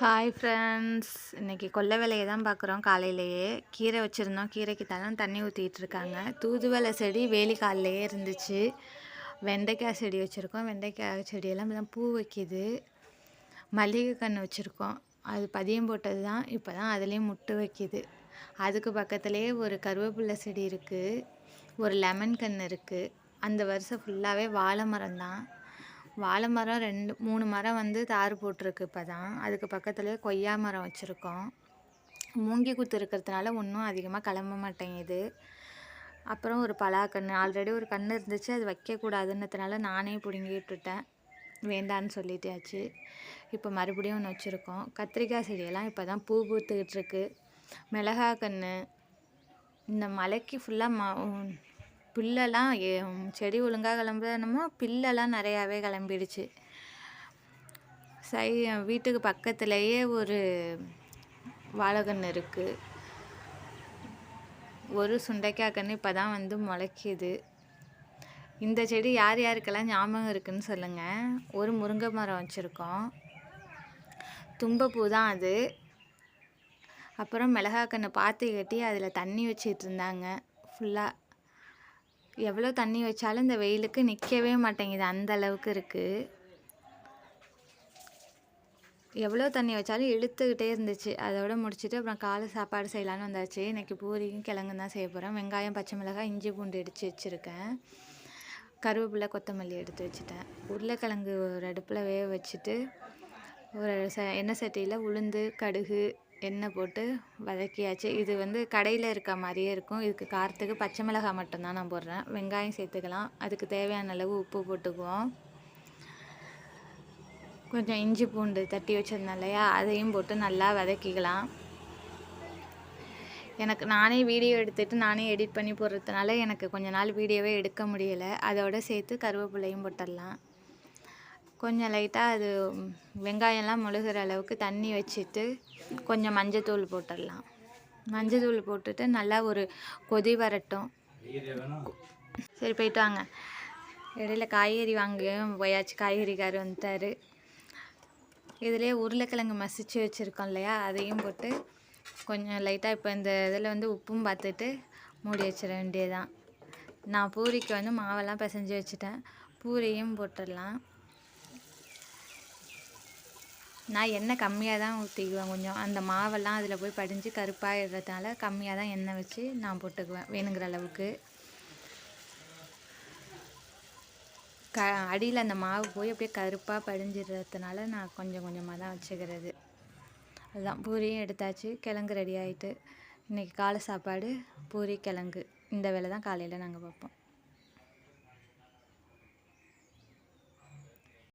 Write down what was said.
Hi friends இன்றைக்கி கொல்லை வேலையை தான் பார்க்குறோம். காலையிலேயே கீரை வச்சுருந்தோம். கீரைக்கு தரம் தண்ணி ஊற்றிட்டு இருக்காங்க தூதுவளை செடி வேலி காலிலேயே இருந்துச்சு. வெண்டைக்காய் செடி வச்சுருக்கோம். வெண்டைக்காய் செடியெல்லாம் தான் பூ வைக்கிது. மல்லிகை கன்று வச்சுருக்கோம். அது பதியம் போட்டது தான். இப்போ தான் அதுலேயும் முட்டு வைக்கிது. அதுக்கு பக்கத்துலேயே ஒரு கருவேப்பிள்ளை செடி இருக்குது ஒரு லெமன் கன்று இருக்குது அந்த வருஷம் ஃபுல்லாகவே வாழை மரம் தான். வாழை மரம் ரெண்டு மூணு மரம் வந்து தார் போட்டிருக்கு இப்போ தான் அதுக்கு பக்கத்துலேயே கொய்யா மரம் வச்சுருக்கோம். மூங்கி குத்து இருக்கிறதுனால ஒன்றும் அதிகமாக கிளம்ப மாட்டேங்குது அப்புறம் ஒரு பலா கன்று ஆல்ரெடி ஒரு கன்று இருந்துச்சு அது வைக்கக்கூடாதுன்னதுனால நானே பிடுங்கி விட்டுட்டேன் வேண்டான்னு சொல்லிட்டாச்சு. இப்போ மறுபடியும் ஒன்று வச்சுருக்கோம். கத்திரிக்காய் செடியெல்லாம் இப்போ தான் பூ பூத்துக்கிட்டு இருக்கு. மிளகா கன்று இந்த மலைக்கு ஃபுல்லாக ம புல்லெல்லாம் செடி ஒழுங்காக கிளம்புறதுனமோ பில்லெல்லாம் நிறையாவே கிளம்பிடுச்சு. சை வீட்டுக்கு பக்கத்துலேயே ஒரு வாழைக்கன்று இருக்குது ஒரு சுண்டைக்காய் கன்று இப்போ தான் வந்து முளைக்கிது. இந்த செடி யார் யாருக்கெல்லாம் ஞாபகம் இருக்குதுன்னு சொல்லுங்கள் ஒரு முருங்கை மரம் வச்சுருக்கோம். தும்பப்பூ தான் அது. அப்புறம் மிளகாக்கன்று பாத்தி கட்டி அதில் தண்ணி வச்சிட்டு இருந்தாங்க. ஃபுல்லாக எவ்வளோ தண்ணி வச்சாலும் இந்த வெயிலுக்கு நிற்கவே மாட்டேங்குது. அந்த அளவுக்கு இருக்குது எவ்வளோ தண்ணி வச்சாலும் இழுத்துக்கிட்டே இருந்துச்சு. அதோட முடிச்சுட்டு அப்புறம் காலை சாப்பாடு செய்யலான்னு வந்தாச்சு. இன்றைக்கி பூரிக்கும் கிழங்கு தான் செய்ய போகிறேன் வெங்காயம் பச்சை மிளகாய் இஞ்சி பூண்டு இடித்து வச்சுருக்கேன். கருவேப்பிலை கொத்தமல்லி எடுத்து வச்சுட்டேன். உருளைக்கிழங்கு ஒரு அடுப்பில் வேக வச்சுட்டு ஒரு ச எண்ணெய் சட்டியில் உளுந்து கடுகு எண்ணெய் போட்டு வதக்கியாச்சு. இது வந்து கடையில் இருக்க மாதிரியே இருக்கும். இதுக்கு காரத்துக்கு பச்சை மிளகாய் மட்டும்தான் நான் போடுறேன். வெங்காயம் சேர்த்துக்கலாம். அதுக்கு தேவையான அளவு உப்பு போட்டுக்குவோம். கொஞ்சம் இஞ்சி பூண்டு தட்டி வச்சிருந்தேன் இல்லையா? அதையும் போட்டு நல்லா வதக்கிக்கலாம். எனக்கு நானே வீடியோ எடுத்துகிட்டு நானே எடிட் பண்ணி போடுறதுனால எனக்கு கொஞ்ச நாள் வீடியோவே எடுக்க முடியலை. அதோடு சேர்த்து கருவேப்பிலையும் போட்டுடலாம். கொஞ்சம் லைட்டாக அது வெங்காயம்லாம் முழுகிற அளவுக்கு தண்ணி வச்சுட்டு கொஞ்சம் மஞ்சத்தூள் போட்டுடலாம். மஞ்சத்தூள் போட்டுட்டு நல்லா ஒரு கொதி வரட்டும். சரி போயிட்டு வாங்க. இடையில காய்கறி வாங்க போயாச்சு. காய்கறிக்கார் வந்துட்டார். இதிலே உருளைக்கிழங்கு மசிச்சு வச்சுருக்கோம் இல்லையா? அதையும் போட்டு கொஞ்சம் லைட்டாக இப்போ இந்த இதில் வந்து உப்பும் பார்த்துட்டு மூடி வச்சிட வேண்டியதுதான். நான் பூரிக்கு வந்து மாவெல்லாம் பிசைஞ்சு வச்சுட்டேன். பூரியும் போட்டுடலாம். நான் எண்ணெய் கம்மியாக தான் ஊற்றிக்குவேன் கொஞ்சம். அந்த மாவெல்லாம் அதில் போய் படிஞ்சு கருப்பாகிடுறதுனால கம்மியாக தான் எண்ணெய் வச்சு நான் போட்டுக்குவேன் வேணுங்கிற அளவுக்கு. க அடியில் அந்த மாவு போய் அப்படியே கருப்பாக படிஞ்சிடுறதுனால நான் கொஞ்சம் கொஞ்சமாக தான் வச்சுக்கிறது. அதுதான் பூரியும் எடுத்தாச்சு கிழங்கு ரெடி ஆகிட்டு இன்றைக்கி காலை சாப்பாடு பூரி கிழங்கு. இந்த வேலை தான் காலையில் நாங்கள் பார்ப்போம்